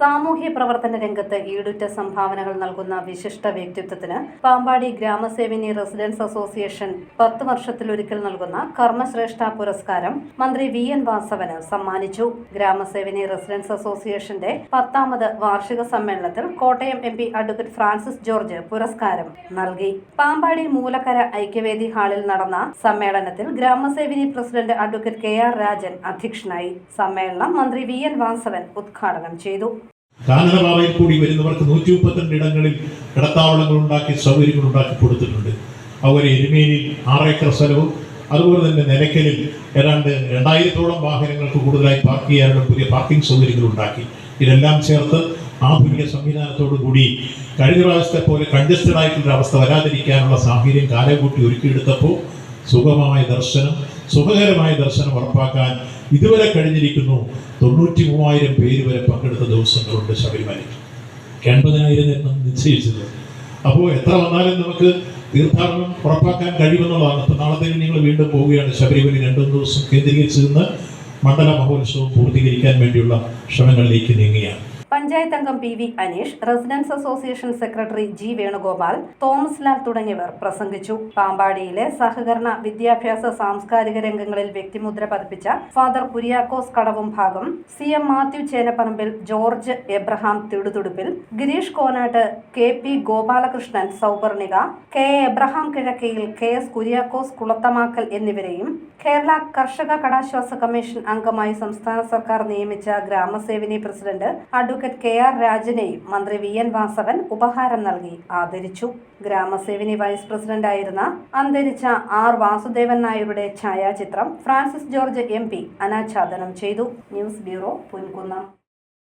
സാമൂഹ്യ പ്രവർത്തന രംഗത്ത് ഈടുറ്റ സംഭാവനകൾ നൽകുന്ന വിശിഷ്ട വ്യക്തിത്വത്തിന് പാമ്പാടി ഗ്രാമസേവിനി റെസിഡൻസ് അസോസിയേഷൻ പത്ത് വർഷത്തിലൊരിക്കൽ നൽകുന്ന കർമ്മശ്രേഷ്ഠ പുരസ്കാരം മന്ത്രി വി എൻ വാസവന് സമ്മാനിച്ചു. ഗ്രാമസേവിനി റെസിഡൻസ് അസോസിയേഷന്റെ പത്താമത് വാർഷിക സമ്മേളനത്തിൽ Kottayam M P advocate Francis George പുരസ്കാരം നൽകി. പാമ്പാടി മൂലക്കര ഐക്യവേദി ഹാളിൽ നടന്ന സമ്മേളനത്തിൽ Gramasevini president advocate K R Rajan അധ്യക്ഷനായി. സമ്മേളനം മന്ത്രി വി എൻ വാസവൻ ഉദ്ഘാടനം ചെയ്തു. കാനനപാതയിൽ കൂടി വരുന്നവർക്ക് നൂറ്റി മുപ്പത്തിരണ്ട് ഇടങ്ങളിൽ കിടത്താവളങ്ങൾ ഉണ്ടാക്കി സൗകര്യങ്ങൾ ഉണ്ടാക്കി കൊടുത്തിട്ടുണ്ട്. അതുപോലെ എരുമേലിയിൽ ആറേക്കർ സ്ഥലവും അതുപോലെ തന്നെ നിലയ്ക്കലിൽ ഏതാണ്ട് രണ്ടായിരത്തോളം വാഹനങ്ങൾക്ക് കൂടുതലായി പാർക്ക് ചെയ്യാനുള്ള പുതിയ പാർക്കിംഗ് സൗകര്യങ്ങൾ ഉണ്ടാക്കി. ഇതെല്ലാം ചേർത്ത് ആധുനിക സംവിധാനത്തോടുകൂടി കഴിഞ്ഞ പ്രാവശ്യത്തെ പോലെ കൺജസ്റ്റഡ് ആയിട്ടുള്ള അവസ്ഥ വരാതിരിക്കാനുള്ള സാഹചര്യം കാലം കൂട്ടി ഒരുക്കിയെടുത്തപ്പോൾ സുഗമമായ ദർശനം സുഖകരമായ ദർശനം ഉറപ്പാക്കാൻ ഇതുവരെ കഴിഞ്ഞിരിക്കുന്നു. തൊണ്ണൂറ്റി മൂവായിരം പേര് വരെ പങ്കെടുത്ത ദിവസങ്ങളുണ്ട് ശബരിമലയ്ക്ക് എൺപതിനായിരം എണ്ണം നിശ്ചയിച്ചത് അപ്പോൾ എത്ര വന്നാലും നമുക്ക് തീർത്ഥാടനം ഉറപ്പാക്കാൻ കഴിയുമെന്നുള്ളതാണ്. ഇപ്പം നാളത്തേക്ക് നിങ്ങൾ വീണ്ടും പോവുകയാണ് ശബരിമല രണ്ടു ദിവസം കേന്ദ്രീകരിച്ചിരുന്ന് മണ്ഡല മഹോത്സവം പൂർത്തീകരിക്കാൻ വേണ്ടിയുള്ള ശ്രമങ്ങളിലേക്ക് നീങ്ങുകയാണ്. പഞ്ചായത്ത് അംഗം P V Aneesh residence association secretary G Venugopal Thomas Lal തുടങ്ങിയവർ പ്രസംഗിച്ചു. പാമ്പാടിയിലെ സഹകരണ വിദ്യാഭ്യാസ സാംസ്കാരിക രംഗങ്ങളിൽ വ്യക്തിമുദ്ര പതിപ്പിച്ച father Kuriakose Kadavumbhagam C M Mathew Chenapparambil George Abraham Thiduthuduppil Girish Konattu K P Gopalakrishnan Souparnika K Abraham Kizhakkayil K S Kuriakose Kulathamackal എന്നിവരെയും കേരള കർഷക കടാശ്വാസ കമ്മീഷൻ അംഗമായി സംസ്ഥാന സർക്കാർ നിയമിച്ച Gramasevini president advocate K. R. രാജനെയും മന്ത്രി വി. എൻ. വാസവൻ ഉപഹാരം നൽകി ആദരിച്ചു. ഗ്രാമസേവിനി വൈസ് പ്രസിഡന്റായിരുന്ന അന്തരിച്ച ആർ. വാസുദേവൻ നായരുടെ ഛായാചിത്രം ഫ്രാൻസിസ് ജോർജ് എം. പി. അനാച്ഛാദനം ചെയ്തു. News bureau Ponkunnam.